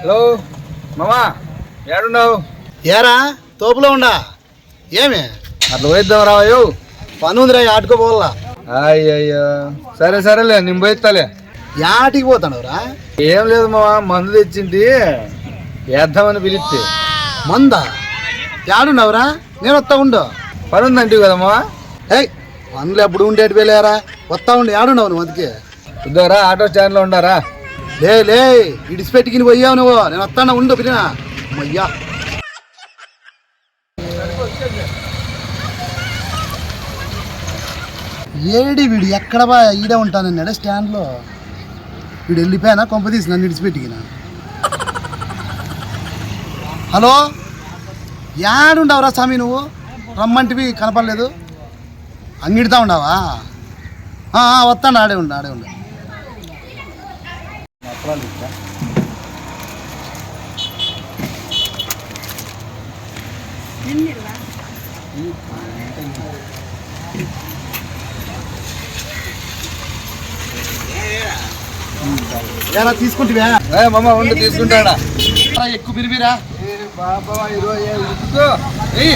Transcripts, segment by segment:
Hello మామా ఏడున్నావు? ఏరా తోపులో ఉండా? ఏమి? అట్లా పోయిద్దాం రావయ్యో పని ఉందిరా ఆటుకోపోవాలా అయ్యయ్యో. సరే సరేలే నేను పోయిస్తాలే. యాటికి పోతాడురా ఏం లేదు మావా మందు తెచ్చింది. వేద్దామని పిలిస్తే. మందా? యాడున్నావురా నేను వస్తా ఉండు. పని ఉందంటివి కదా మావా ఏయ్ పనులు ఎప్పుడు ఉండేటి వెళ్ళారా వస్తా ఉండు యాడున్నావు నువ్వు అందుకే. ఇద్దరా ఆటో స్టాండ్లో ఉండారా లే లే ఇడిచిపెట్టుకుని పోయావు నువ్వు. నేను వస్తాను ఉండు పిలినా. అయ్యా ఏడి వీడు ఎక్కడ బా ఈడే ఉంటానన్నాడు స్టాండ్లో. వీడు వెళ్ళిపోయానా కొంప తీసి నన్ను ఇడిచిపెట్టిన హలో? యాడుండవురా స్వామి నువ్వు? రమ్మంటివి కనపడలేదు? అంగిడితా ఉండవా వస్తాను ఆడే ఉండు ఆడే ఉండు. ఎలా తీసుకుంటివా? ఏ మామ ఉండి తీసుకుంటాడా? ఎక్కువ పిలిపిరా బాబా ఇరవై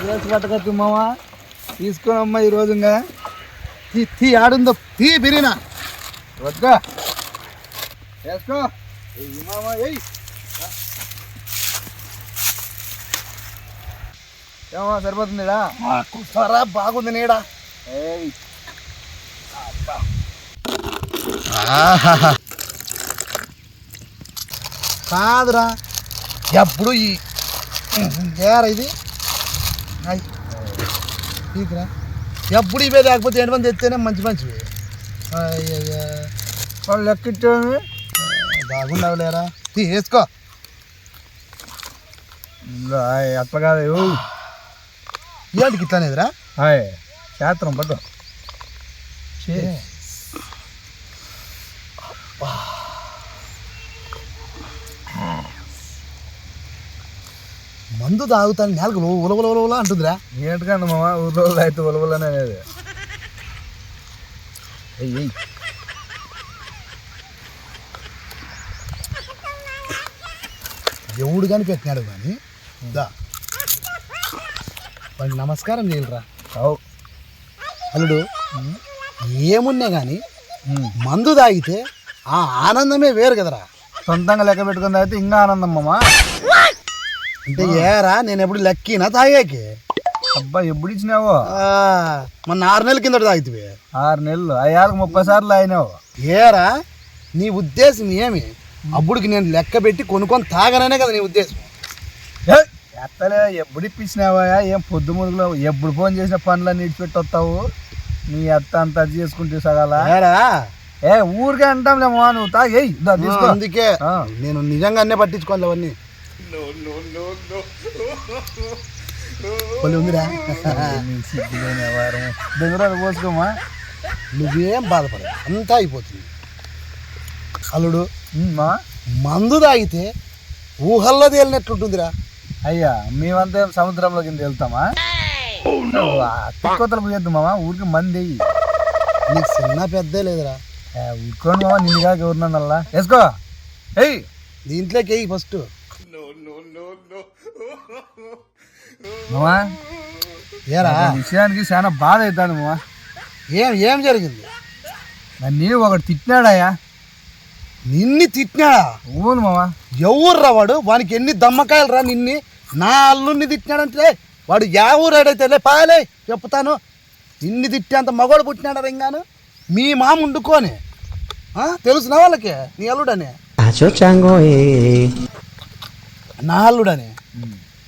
చేసి పట్టకత్తు మామ తీసుకోనమ్మా ఈ రోజు ఇంకా. తీ తీ ఆడుందో తీ బిరినా వద్దా వేసుకో. ఏయ్ మామ ఏయ్. ఏమో సరిపోతుందిడా కూర్చోరా బాగుంది నీడా? ఏయ్. కాదురా. ఎప్పుడు ఈ ఏరా ఇది. తీకురా ఎప్పుడు ఇవే లేకపోతే ఎంతమంది తెస్తేనే మంచి మంచివి వాళ్ళు లెక్కిట్టాము బాగుండవు లేరా తీ వేసుకో. అట్లా కాదు ఏంటికి ఇట్లానేదిరా హాయ్. శాస్త్రం పట్టు మందు తాగుతాను? నేలకు ఉలవల ఉలవల అంటుందిరా. ఏంటికండి మామ? ఊర్లో అయితే ఉలవలనే అనేది. ఎయ్ ఎయ్ ఎవడు కానీ పెట్టినాడు కానీ దా. వాడికి నమస్కారం చేయరా అవు. అల్లుడు ఏమున్నా కానీ మందు తాగితే ఆ ఆనందమే వేరు కదరా. సొంతంగా లెక్క పెట్టుకుంది అయితే ఇంకా ఆనందం మామ. అంటే ఏరా నేను ఎప్పుడు లెక్కినా తాగాకి? అబ్బా ఎప్పుడు ఇచ్చినావో? ఆ, మొన్న ఆరు నెలల కిందట తాగితే ఆరు నెలలు అయ్యాలకు ముప్పై సార్లు అయినావు ఏరా నీ ఉద్దేశం ఏమి? అప్పుడుకి నేను లెక్క పెట్టి కొనుక్కొని తాగననే కదా నీ ఉద్దేశం. ఎత్తలే ఎప్పుడు ఇప్పించినావా? ఏం పొద్దు మురుగులో ఎప్పుడు ఫోన్ చేసిన పనులన్నీ ఇడిచిపెట్టి వస్తావు నీ అత్త అంత అది చేసుకుంటే సగాల? ఏరా. ఏ ఊరికే అంటాంలే మా నువ్వు తాగి. ఏయ్, దా తీసుకో. అందుకే. నేను నిజంగానే పట్టించుకోవాలి అవన్నీ. ఉందిరా. దగ్గర పోసుకోమా? నువ్వేం బాధపడదు అంతా అయిపోతుంది. అల్లుడు మందు తాగితే ఊహల్లో తేలినట్లుంటుందిరా అయ్యా మేమంతా సముద్రంలో కింద వెళ్తామా? తిక్కొత్తలు పోయేద్దు మామ ఊరికి మంది వెయ్యి. నీకు చిన్న పెద్దే లేదురా. ఊరుకోండి మామ నిన్ను కాక ఎవరినల్లా వేసుకో. ఏయ్. దీంట్లోకి వెయ్యి ఫస్ట్. మామా? ఏరా? ఈ విషయానికి చాలా బాధ అవుతాను మామ. ఏం ఏం జరిగింది? నన్ను ఒకటి తిట్టినాడయ్యా నిన్ని తిట్టినాడా? ఊను మామ. ఎవర్రా వాడు? వానికి ఎన్ని దమ్మకాయలు రా నిన్ని? నా అల్లుడిని తిట్టినాడంటే వాడు యా ఊరాడైతే లే పాలే చెప్తాను నిన్ని తిట్టేంత మగోడు పుట్టినాడా రింగాను? మీ మామ ఉండుకోని. ఆ, తెలుసునా వాళ్ళకి? నీ అల్లుడని. నా అల్లుడని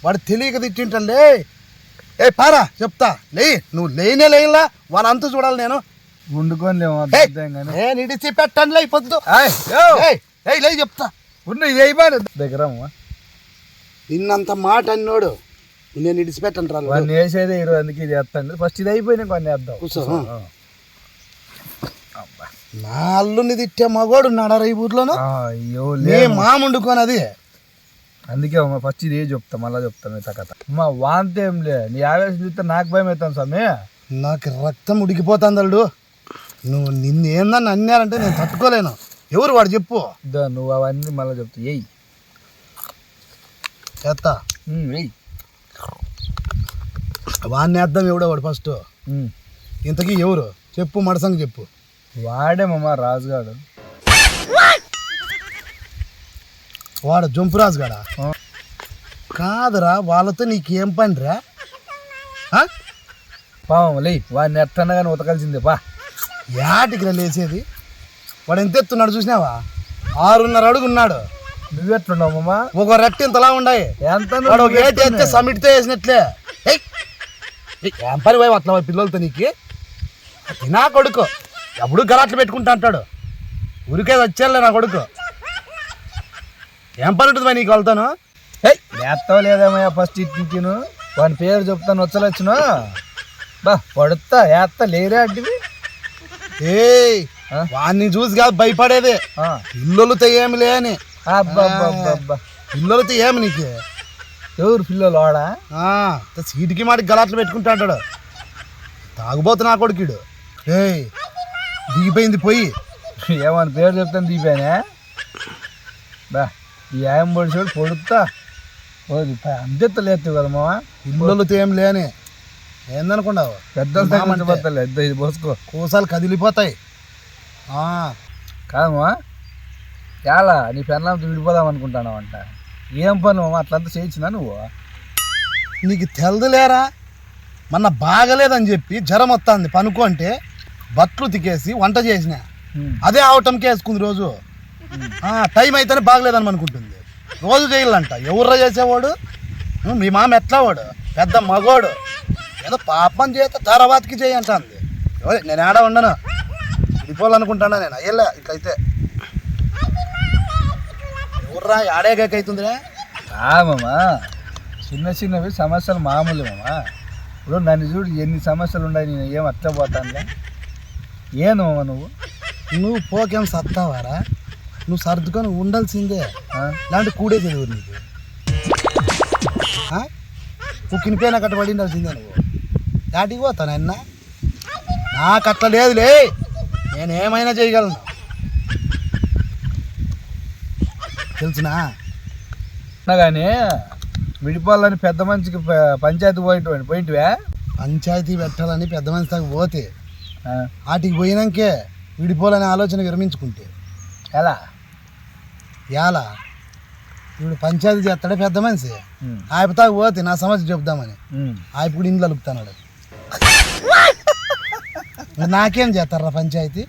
వాడు తెలియక తిట్టింటలే ఏ పారా చెప్తా. లే నువ్వు లేనే లేలా వాని అంతు చూడాలి నేను. వండుకొని ఇడిచి పెట్టాను లే పొద్దు. లే చెప్తా. ఉండు ఇది అయిపోయి దగ్గర. నిన్నంత మాట అన్నోడు. నేను ఇడిచిపెట్టను రా వాడిని వేసేదే ఈరోజు అందుకే ఇది వేస్తాను ఫస్ట్ ఇది అయిపోయినా కొన్ని వేద్దాం. కూర్చో. నా అల్లుని తిట్టే మగోడు ఉన్నాడా ఈ ఊర్లోను? లేదు మామ వండుకొని అది అందుకే అమ్మ ఫస్ట్ ఇది చెప్తా మళ్ళీ చెప్తాను మిగతా కథ. అమ్మ వాంతి ఏం లే నీ ఆవేశం చూస్తే నాకు భయం అవుతాను స్వామి. నాకు రక్తం ఉడికిపోతుంది అల్లుడు. నువ్వు నిన్ను ఏందని అన్నారంటే నేను తట్టుకోలేను. ఎవరు వాడు చెప్పు. నువ్వు అవన్నీ మళ్ళీ చెప్తా. ఎయ్ చేస్తా వాడిని వేద్దాం ఎవడో వాడు ఫస్ట్. ఇంతకీ ఎవరు? చెప్పు మడసంగి చెప్పు. వాడేమమ్మా రాజుగాడు. వాడు జంపురాజు గడా. కాదురా వాళ్ళతో నీకేం పనిరా? ఆ? పావం లే వాడిని ఎట్టనగానే ఉతకాల్సిందే పా. యాటికి లేచేది? వాడు ఎంత ఎత్తున్నాడు చూసినావా? ఆరున్నర అడుగు ఉన్నాడు. నువ్వెట్లున్నావమ్మా ఒక రెట్టి ఇంతలా ఉండాయి. ఎంత సమిట్తో వేసినట్లే. ఏం పని పోయి అట్లా పిల్లలతో నీకు? అది నా కొడుకు. ఎప్పుడు గలాట్లు పెట్టుకుంటా అంటాడు. ఊరికే వచ్చేలే నా కొడుకు. ఏం పని ఉంటుంది నీకు వెళ్తాను ఎత్తవ లేదమ్మయ్యా ఫస్ట్ ఇట్టిను వాని పేరు చెప్తాను వచ్చలొచ్చును. బా పడుతా ఏత్త లేరే అడ్డివి. ఏయ్ ఆ? వాడిని చూసి కాదు భయపడేది. పిల్లలతో ఏమి లేని. పిల్లలతో ఏమి నీకు? ఎవరు పిల్లలు వాడా? ఆ, సీటికి మాటికి గలాట్లు పెట్టుకుంటా అంటాడు. తాగుబోతు నా కొడుకుడు. ఏయ్ దిగిపోయింది పోయి. ఏమని పేరు చెప్తాను దీపానే బా. ఈ ఆయం పొడిచోడు పొడుతా ఓది అంతెత్త లేదు కదా మామ పిల్లలతో ఏం లేని. ఏందనుకున్నావు. దగ్గర పెద్ద ఇది పోసుకో. కూసాలు కదిలిపోతాయి. కాదమ్మా చాలా నీ పెళ్ళంతో విడిపోదాం అనుకుంటాను అంట. ఏం పని అట్లంతా చేయించినా నువ్వు? నీకు తెలదులేరా మొన్న బాగలేదని చెప్పి జ్వరం వస్తుంది. పనుకో అంటే బట్టలు తికేసి వంట చేసిన. అదే ఆవటంకే వేసుకుంది రోజు. టైం అయితేనే బాగలేదని అనుకుంటుంది. రోజు చేయాలంట. ఎవర్రా చేసేవాడు? మీ మామ ఎట్లా వాడు? పెద్ద మగోడు. ఏదో పాపం చేత తర్వాతకి చేయంటుంది నేను ఆడ ఉండను. విడిపోవాలనుకుంటానా నేను? అయ్యలే ఇట్లయితే ఎవర్రా? ఆడేగాకైతుందిరా కాదమ్మా చిన్న చిన్నవి సమస్యలు మామూలు మామా. ఇప్పుడు నన్ను చూడు ఎన్ని సమస్యలు ఉన్నాయి నేను ఏం అట్లా పోతానులే మామ నువ్వు? నువ్వు పోకేం సత్తావారా? నువ్వు సర్దుకొని ఉండాల్సిందే? ఇలాంటి కూడే తెలియదు నీకు. ఆ? కుక్కినిపోయినా కట్ట పడి ఉండాల్సిందే నువ్వు. దాటికి పోతాను అన్న నాకు అట్లా లేదులే. నేను ఏమైనా చేయగలను. తెలుసునా? కానీ విడిపోవాలని పెద్ద మనిషికి పంచాయతీ పోయిన పోయింటివే? పంచాయతీ పెట్టాలని పెద్ద మనిషి దాకా పోతే వాటికి పోయినాకే విడిపోవాలనే ఆలోచన విరమించుకుంటే. ఎలా? ఎలా ఇప్పుడు పంచాయతీ చేస్తాడే పెద్ద మనిషి. ఆయపతాకు పోతే నా సమస్య చెప్దామని. ఆయన ఇప్పుడు ఇంట్లో అలుపుతున్నాడు. నాకేం చేస్తారా పంచాయతీ?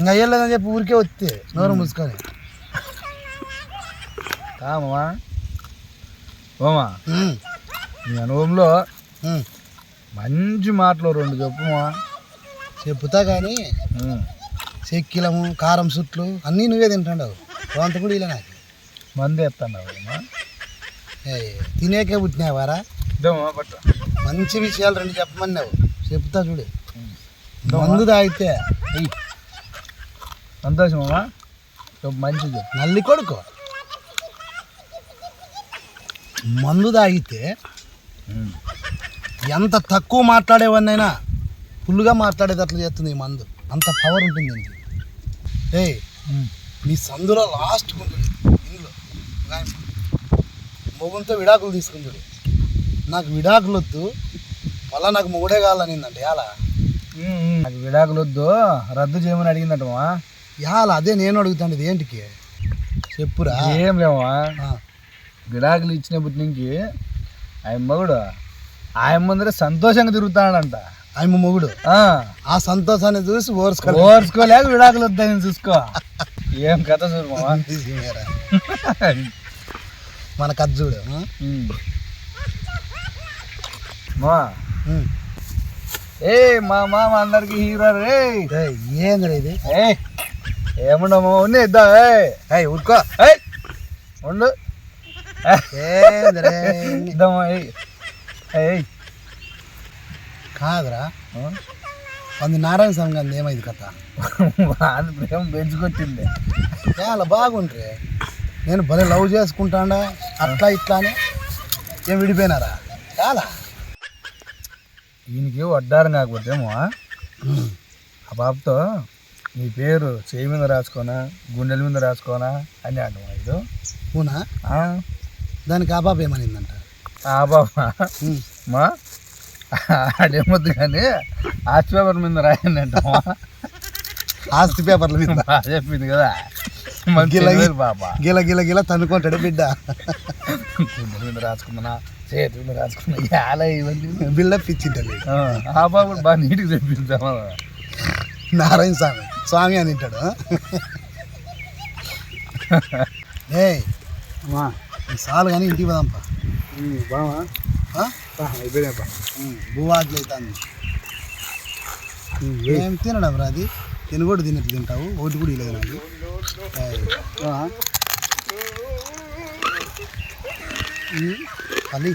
ఇంకా అయ్యలేదని చెప్పి ఊరికే వస్తే నోరు మూసుకొని. కామా ఓమా. నీ అనుభవంలో. మంచి మాటలు రెండు చెప్పుమా చెప్తా కానీ. చెక్కిలము కారం సుట్లు అన్నీ నువ్వే తింటాడు వంత కూడా ఇలా నాకు. మందు ఎత్తన్నావు తినేకే పుట్టినావారా? మంచి విషయాలు రెండు చెప్పమన్నావు. చెప్తా చూడు. మందు తాగితే చెప్పు. మంచిది నల్లి కొడుకు. మందు తాగితే. ఎంత తక్కువ మాట్లాడేవన్నైనా ఫుల్గా మాట్లాడేటట్లు చేస్తుంది ఈ మందు. అంత పవర్ ఉంటుంది దీనికి ఏయ్ ఉమ్. మీ సందులో లాస్ట్ ఉంటుంది ఇందులో. మొగుంతో విడాకులు తీసుకుంటాడు నాకు విడాకులు వద్దు మళ్ళా నాకు మొగుడే ఉమ్, ఉమ్. నాకు విడాకులు వద్దు రద్దు చేయమని అడిగిందటమా ఎలా అదే నేను అడుగుతాను ఇది ఏంటికి? చెప్పురా. ఏం లేవా విడాకులు ఇచ్చినప్పటి నుంచి ఆయన మగుడు ఆయన ముందర సంతోషంగా తిరుగుతాడంట. ఆయమ్మ మొగుడు. ఆ, ఆ సంతోషాన్ని చూసి ఓర్చుకోవాలి ఓర్చుకోలేక విడాకులు వద్దని చూసుకో. ఏం కథ చూడు మన కథ చూడు. మా. ఏ మా మామ అందరికి హీరో రే. ఏందిరా ఇది? ఏ ఏముండవు ఉన్ని ఇద్దా ఊరుకో. ఏయ్ ఉండు. ఏందిరా ఇద్దామా ఏయ్ కాదురా? మంది నారాయణ స్వామి గారిది ఏమైంది కథ? వాని ప్రేమ పెంచుకొచ్చింది. చాలా బాగుండ్రి. నేను భలే లవ్ చేసుకుంటాడా అట్లా ఇట్లా అని ఏం విడిపోయినారా? చాలా ఈయనకి వడ్డారం కాకపోతేమో ఆ? పాపతో నీ పేరు చేయి మీద రాసుకోనా గుండెల మీద రాసుకోనా అని అంటాం ఇది అవునా? దానికి ఆ బాబు ఏమనిందంట? ఆ ఉమ్. మా? ఆడేమొద్దు కానీ ఆర్ట్ పేపర్ మీద రాయండి అంటామా ఆస్తి పేపర్ల మీద. చెప్పింది కదా. గిల- పాప. గిల గిల గిల తన్నుకుంటాడు బిడ్డ. మీద రాసుకుందనా చేతి మీద రాసుకున్నా. ఎలా ఇవన్నీ. బిల్డప్ ఇచ్చింటాడు ఆ, కూడా బాగా నీట్గా చెప్పింది సమాధానం నారాయణ స్వామి స్వామి అని అంటాడు. ఏ చాలు కానీ ఇంటికి పోదాంపా. బావా. ఆ? అయిపోయినాపా భూవాకులు అవుతుంది. ఏం తినడం రా అది? తిని కూడా తినట్లు తింటావు. ఒకటి కూడా ఇలేదు నాకు. పల్లి.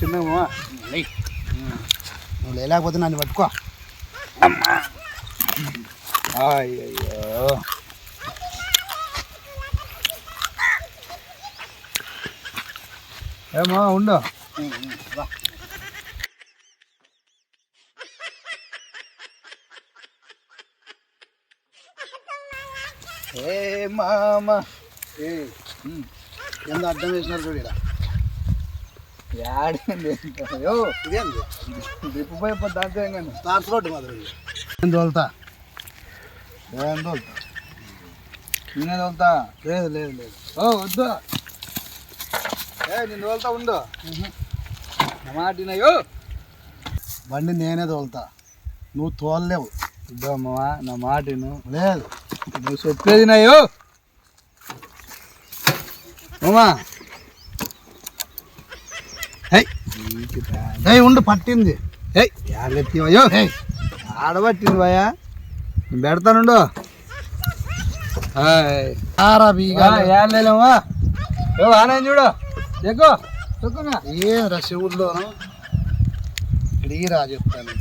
చిన్నమ్మా. నువ్వు లేకపోతే నన్ను పట్టుకో. అయ్యో ఏమా ఉండు ఏ మామ ఏ ఎంత అర్థం వేసినారు చూడు ఈడ. యాడండి అయ్యో ఇదేంది డ్రిప్ పైపు దాంతో కానీ తార్స్ రోడ్డు మాదిరి నేను తోలుతా? నేనే తోలుతా? లేదు లేదు లేదు. ఓ వద్దు. ఏ నేను తోలుతా ఉండు. నా మాట వినయ్యో. బండి నేనే తోలుతా. నువ్వు తోలలేవు. ఇద్దో అమ్మవా నా మాట విను. లేదు నువ్వు చెప్పేది నాయో అమ్మా ఉండు పట్టింది. ఏయ్ ఆడబట్టింది నేను పెడతానుండు. ఆరా బీగా ఏడలేమా ఏ ఆనంద చూడు. ఎక్కువ ఎక్కువగా ఏరా శివుల్లోను ఇడిగిరా చెప్తాను.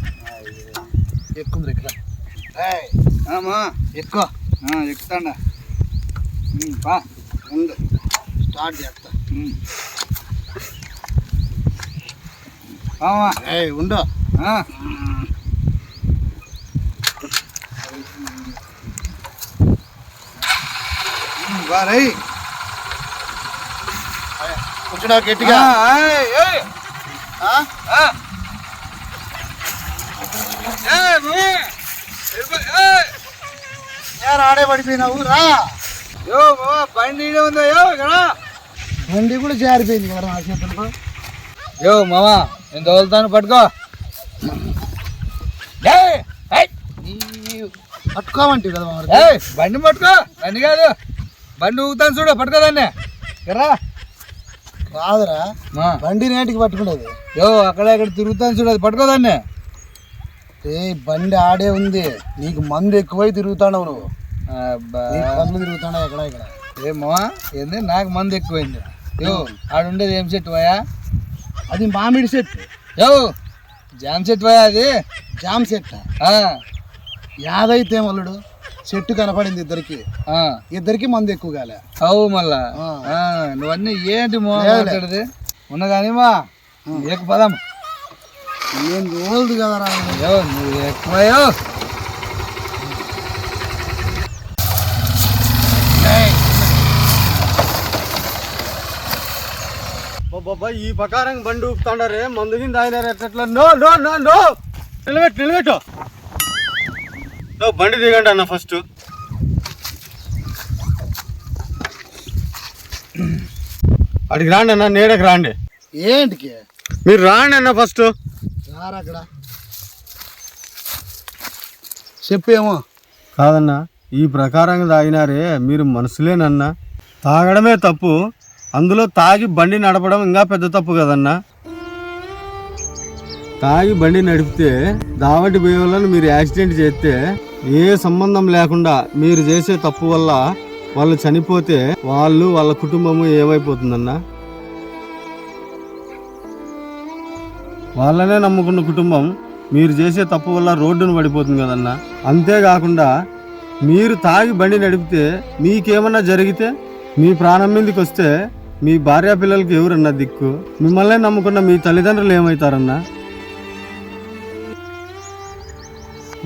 ఎక్కుంది ఇక్కడ. అమ్మా ఎక్కువ. ఎక్కుతాండా. పా. ఉండు స్టార్ట్ చేస్తా. ఉమ్. పామా ఏయ్ ఉండు ఆ. బారై కూర్చున్నా గట్టిగా ఏయ్, ఏయ్. ఆ? ఆ. ఏయ్, మామా. వెళ్ళిపో, ఏయ్. ఏ రాడే పడిపోయినావు రా యో బండి ఉందా యో ఇక్కడ బండి కూడా జారిపోయింది కదా నా చేతులకు యో మామా నేను తోలుతాను పట్టుకో పట్టుకోమంటే కదా బండి పట్టుకో బండి కాదు బండి ఊగుతాను చూడు పట్టుకో దాన్ని ఎర్రా. రాదురా. బండి నేటికి పట్టుకునేది యో అక్కడ ఇక్కడ తిరుగుతాను చూడు అది పట్టుకో దాన్ని ఏ బండి ఆడే ఉంది. నీకు మందు ఎక్కువై తిరుగుతావు నువ్వు. తిరుగుతాడా ఎక్కడ ఇక్కడ. ఏ మామా ఏంది? నాకు మంది ఎక్కువైంది. యో ఆడుండేది ఏం చెట్టు పోయా అది మామిడి చెట్టు యో జామ్ చెట్టు పోయా అది? జామ చెట్టు యాదైతే మల్లుడు చెట్టు కనపడింది ఇద్దరికి. ఆ. ఇద్దరికి మందు ఎక్కువ కాలే అవు మళ్ళా. నువ్వన్నీ ఏంటి. మాట్లాడేది? ఉన్న కానీ మా ఎక్కువ పదం. నేను రోజు కదరా నువ్వు ఎక్కువయో బాబా ఈ ప్రకారం బండి ఊపుతాండారే మందు కింద ఆయన ఎట్లా నో నో నో. నిలబెట్టు నిలబెట్టు. బండి దిగండి అన్న ఫస్ట్ అడిగి రాండి అన్న నీడకి రాండి. ఏంటికి? మీరు రాండి అన్న ఫస్ట్ రారా అక్కడ? చెప్పేమో. కాదన్నా ఈ ప్రకారంగా తాగినారే మీరు మనసులేనన్నా. తాగడమే తప్పు అందులో తాగి బండి నడపడం ఇంకా పెద్ద తప్పు కదన్నా. తాగి బండి నడిపితే దావటి పోయే వాళ్ళని మీరు యాక్సిడెంట్ చేస్తే ఏ సంబంధం లేకుండా మీరు చేసే తప్పు వల్ల వాళ్ళు చనిపోతే వాళ్ళు వాళ్ళ కుటుంబము ఏమైపోతుందన్నా? వాళ్ళనే నమ్ముకున్న కుటుంబం మీరు చేసే తప్పు వల్ల రోడ్డును పడిపోతుంది కదన్నా. అంతేకాకుండా మీరు తాగి బండి నడిపితే మీకేమన్నా జరిగితే మీ ప్రాణం మీదకి వస్తే మీ భార్య పిల్లలకి ఎవరన్నా దిక్కు? మిమ్మల్ని నమ్ముకున్న మీ తల్లిదండ్రులు ఏమవుతారన్నా?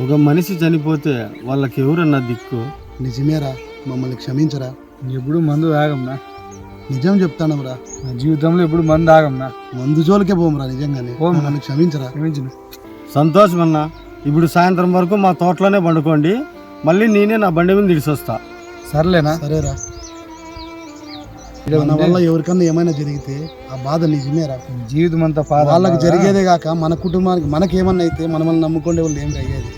ఒక మనిషి చనిపోతే వాళ్ళకి ఎవరన్నా దిక్కు? నిజమేరా మమ్మల్ని క్షమించరా. ఎప్పుడు మందు తాగంనా నిజం చెప్తానరా నా జీవితంలో ఎప్పుడు మందు తాగంనా మందు జోలికే పోమరా నిజంగానే. పోము. మమ్మల్ని క్షమించరా. క్షమించిన. సంతోషం అన్న. ఇప్పుడు సాయంత్రం వరకు మా తోటలోనే పండుకోండి. మళ్ళీ నేనే నా బండి మీద దిడిసొస్తా సర్లేనా? సరేరా. మన వల్ల ఎవరికన్నా ఏమైనా జరిగితే ఆ బాధ నిజమేరా. జీవితం అంతా వాళ్ళకి జరిగేదే కాక మన కుటుంబానికి మనకి ఏమన్నా అయితే మనల్ని నమ్ముకుంటే వాళ్ళు ఏం అయ్యేది?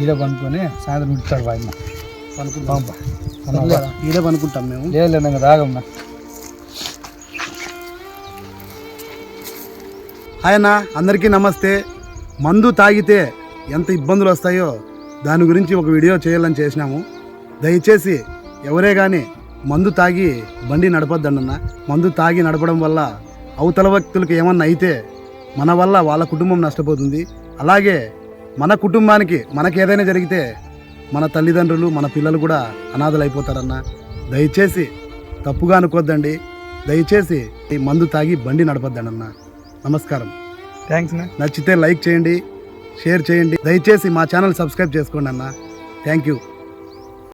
ఈడ పనుకొని సాయంత్రం ఇస్తాడు ఆయన అనుకుంటాం ఈడే అనుకుంటాం మేము. లేదు నాకు తాగమ్మా ఆయన అందరికీ నమస్తే. మందు తాగితే ఎంత ఇబ్బందులు వస్తాయో దాని గురించి ఒక వీడియో చేయాలని చేసినాము. దయచేసి ఎవరే కానీ మందు తాగి బండి నడపద్దన్న మందు తాగి నడపడం వల్ల అవతల వ్యక్తులకు ఏమన్నా అయితే మన వల్ల వాళ్ళ కుటుంబం నష్టపోతుంది. అలాగే మన కుటుంబానికి మనకి ఏదైనా జరిగితే మన తల్లిదండ్రులు మన పిల్లలు కూడా అనాథలు అయిపోతారన్న దయచేసి తప్పుగా అనుకోద్దండి. దయచేసి ఈ మందు తాగి బండి నడపద్దండన్న. నమస్కారం. థ్యాంక్స్ నచ్చితే లైక్ చేయండి షేర్ చేయండి. దయచేసి మా ఛానల్ సబ్స్క్రైబ్ చేసుకోండి అన్న థ్యాంక్ యూ